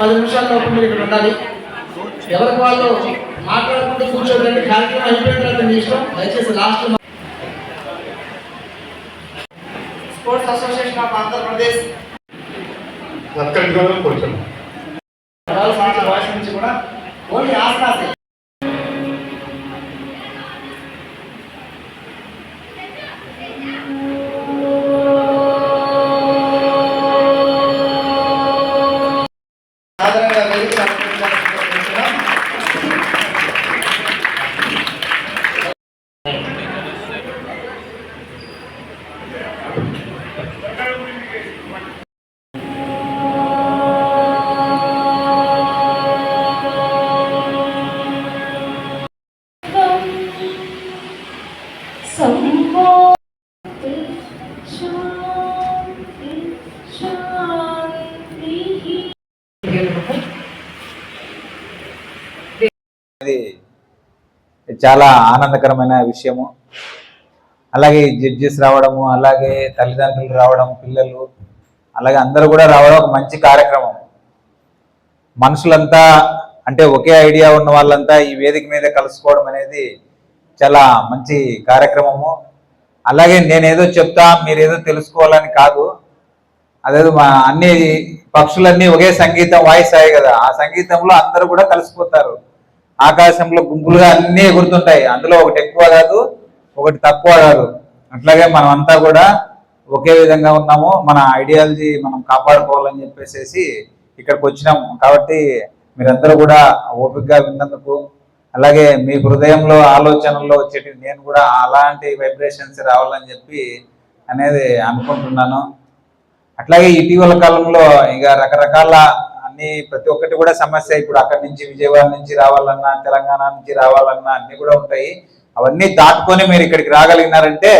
పది నిమిషాల లోపు మీరు ఇక్కడ ఉండాలి. ఎవరికి వాళ్ళు మాట్లాడుకుంటూ కూర్చోదండి కార్యక్రమం అయిపోయిన తర్వాత మీ ఇష్టం. దయచేసి last sports association of Andhra Pradesh కొంచెం నుంచి కూడా ఓన్లీ ఆసనాసే. చాలా ఆనందకరమైన విషయము. అలాగే జడ్జెస్ రావడము అలాగే తల్లిదండ్రులు రావడం పిల్లలు అలాగే అందరూ కూడా రావడం ఒక మంచి కార్యక్రమం. మనుషులంతా అంటే ఒకే ఐడియా ఉన్న వాళ్ళంతా ఈ వేదిక మీద కలుసుకోవడం అనేది చాలా మంచి కార్యక్రమము. అలాగే నేనేదో చెప్తా మీరేదో తెలుసుకోవాలని కాదు. అదేదో మా అన్ని పక్షులన్నీ ఒకే సంగీతం వాయిస్ అయ్యాయి కదా. ఆ సంగీతంలో అందరూ కూడా కలిసిపోతారు. ఆకాశంలో గుంపులుగా అన్నీ ఎగురుతుంటాయి. అందులో ఒకటి ఎక్కువ కాదు ఒకటి తక్కువ కాదు. అట్లాగే మనం అంతా కూడా ఒకే విధంగా ఉన్నాము. మన ఐడియాలజీ మనం కాపాడుకోవాలని చెప్పేసి ఇక్కడికి వచ్చినాం. కాబట్టి మీరందరూ కూడా ఓపికగా విన్నందుకు అలాగే మీ హృదయంలో ఆలోచనల్లో వచ్చేటి నేను కూడా అలాంటి వైబ్రేషన్స్ రావాలని చెప్పి అనేది అనుకుంటున్నాను. అట్లాగే ఇటీవల కాలంలో ఇక రకరకాల అన్ని ప్రతి ఒక్కటి కూడా సమస్య. ఇప్పుడు అక్కడి నుంచి విజయవాడ నుంచి రావాలన్నా తెలంగాణ నుంచి రావాలన్నా అన్ని కూడా ఉంటాయి. అవన్నీ దాటుకొని మీరు ఇక్కడికి రాగలిగినారంటే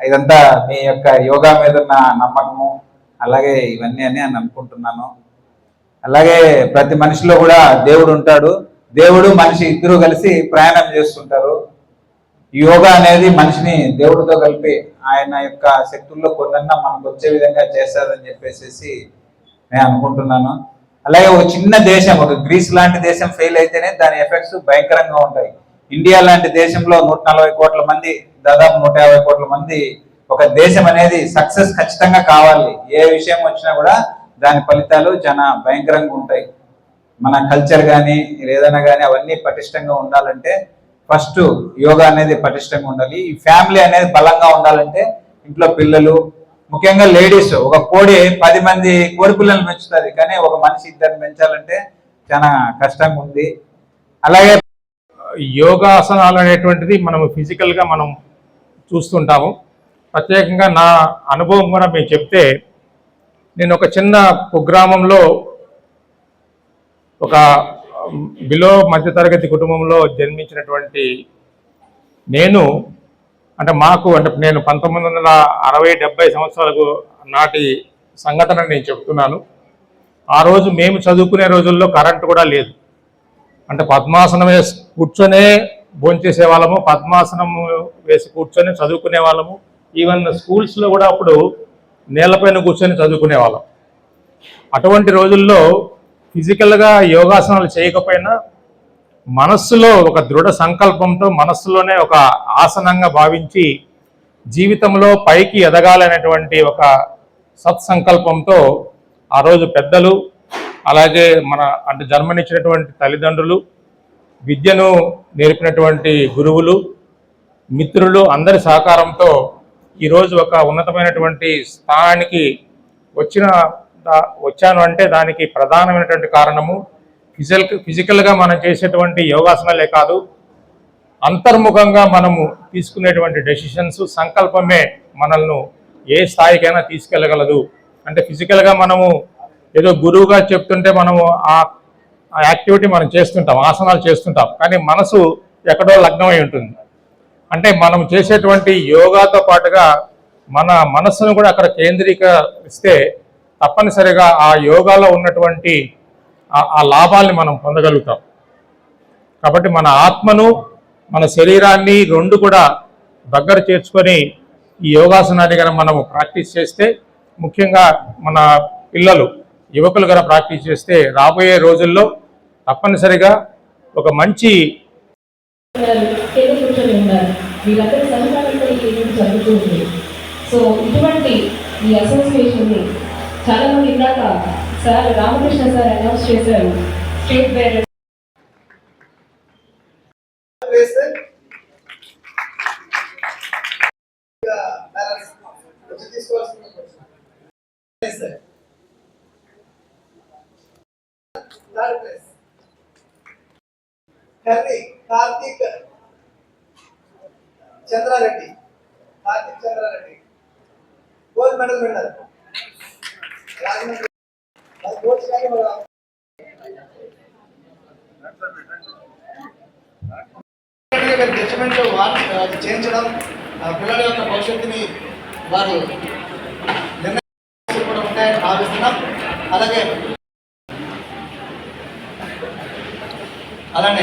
ఇదంతా మీ యొక్క యోగా మీద ఉన్న నమ్మకము. అలాగే ఇవన్నీ అని నేను అనుకుంటున్నాను. అలాగే ప్రతి మనిషిలో కూడా దేవుడు ఉంటాడు. దేవుడు మనిషి ఇద్దరు కలిసి ప్రయాణం చేస్తుంటారు. యోగా అనేది మనిషిని దేవుడితో కలిపి ఆయన యొక్క శక్తుల్లో కొన్నన్నా మనకు వచ్చే విధంగా చేస్తారని చెప్పేసి నేను అనుకుంటున్నాను. అలాగే ఒక చిన్న దేశం ఒక గ్రీస్ లాంటి దేశం ఫెయిల్ అయితేనే దాని ఎఫెక్ట్స్ భయంకరంగా ఉంటాయి. ఇండియా లాంటి దేశంలో నూట నలభై కోట్ల మంది దాదాపు నూట యాభై కోట్ల మంది ఒక దేశం అనేది సక్సెస్ ఖచ్చితంగా కావాలి. ఏ విషయం వచ్చినా కూడా దాని ఫలితాలు చాలా భయంకరంగా ఉంటాయి. మన కల్చర్ కానీ ఏదైనా కానీ అవన్నీ పటిష్టంగా ఉండాలంటే ఫస్ట్ యోగా అనేది పటిష్టంగా ఉండాలి. ఈ ఫ్యామిలీ అనేది బలంగా ఉండాలంటే ఇంట్లో పిల్లలు ముఖ్యంగా లేడీస్ ఒక కోడి పది మంది కోడి పిల్లలు పెంచుతుంది కానీ ఒక మనిషి ఇద్దరిని పెంచాలంటే చాలా కష్టంగా ఉంది. అలాగే యోగాసనాలు అనేటువంటిది మనం ఫిజికల్గా మనం చూస్తుంటాము. ప్రత్యేకంగా నా అనుభవం కూడా మీకు చెప్తే నేను ఒక చిన్న కుగ్రామంలో ఒక బిలో మధ్యతరగతి కుటుంబంలో జన్మించినటువంటి నేను అంటే మాకు అంటే నేను పంతొమ్మిది వందల అరవై డెబ్బై సంవత్సరాలకు నాటి సంఘటన నేను చెప్తున్నాను. ఆ రోజు మేము చదువుకునే రోజుల్లో కరెంటు కూడా లేదు. అంటే పద్మాసనం వేసి కూర్చొనే భోంచేసే వాళ్ళము పద్మాసనం వేసి కూర్చొని చదువుకునే వాళ్ళము ఈవెన్ స్కూల్స్లో కూడా అప్పుడు నేలపైన కూర్చొని చదువుకునే వాళ్ళం. అటువంటి రోజుల్లో ఫిజికల్గా యోగాసనాలు చేయకపోయినా మనస్సులో ఒక దృఢ సంకల్పంతో మనస్సులోనే ఒక ఆసనంగా భావించి జీవితంలో పైకి ఎదగాలనేటువంటి ఒక సత్సంకల్పంతో ఆ రోజు పెద్దలు అలాగే మన అంటే జన్మనిచ్చినటువంటి తల్లిదండ్రులు విద్యను నేర్పినటువంటి గురువులు మిత్రులు అందరి సహకారంతో ఈరోజు ఒక ఉన్నతమైనటువంటి స్థానానికి వచ్చిన వచ్చాను అంటే దానికి ప్రధానమైనటువంటి కారణము ఫిజికల్ ఫిజికల్గా మనం చేసేటువంటి యోగాసనాలే కాదు అంతర్ముఖంగా మనము తీసుకునేటువంటి డెసిషన్స్ సంకల్పమే మనల్ని ఏ స్థాయికైనా తీసుకెళ్ళగలదు. అంటే ఫిజికల్గా మనము ఏదో గురువుగా చెప్తుంటే మనము ఆ ఆ యాక్టివిటీ మనం చేస్తుంటాం ఆసనాలు చేస్తుంటాం కానీ మనసు ఎక్కడో లగ్నమై ఉంటుంది. అంటే మనం చేసేటువంటి యోగాతో పాటుగా మన మనస్సును కూడా అక్కడ కేంద్రీకరిస్తే తప్పనిసరిగా ఆ యోగాలో ఉన్నటువంటి ఆ- లాభాల్ని మనం పొందగలుగుతాం. కాబట్టి మన ఆత్మను మన శరీరాన్ని రెండు కూడా దగ్గర చేర్చుకొని ఈ యోగాసనాన్ని కనుక మనము ప్రాక్టీస్ చేస్తే ముఖ్యంగా మన పిల్లలు యువకులు కనుక ప్రాక్టీస్ చేస్తే రాబోయే రోజుల్లో తప్పనిసరిగా ఒక మంచి సో ఇటువంటి ఈ అసోసియేషన్ని చాలా మంది ఇందాక సార్ రామకృష్ణ సార్ అనౌన్స్ చేశారు. State bearer Karri Karthik Chandrareddy Karthik Chandrareddy. Gold medal winner Rajahmundry judgement చేయించడం ఆ పిల్లల యొక్క భవిష్యత్తుని వారు నిర్ణయం కూడా ఉంటాయని భావిస్తున్నాం అలాగే అలానే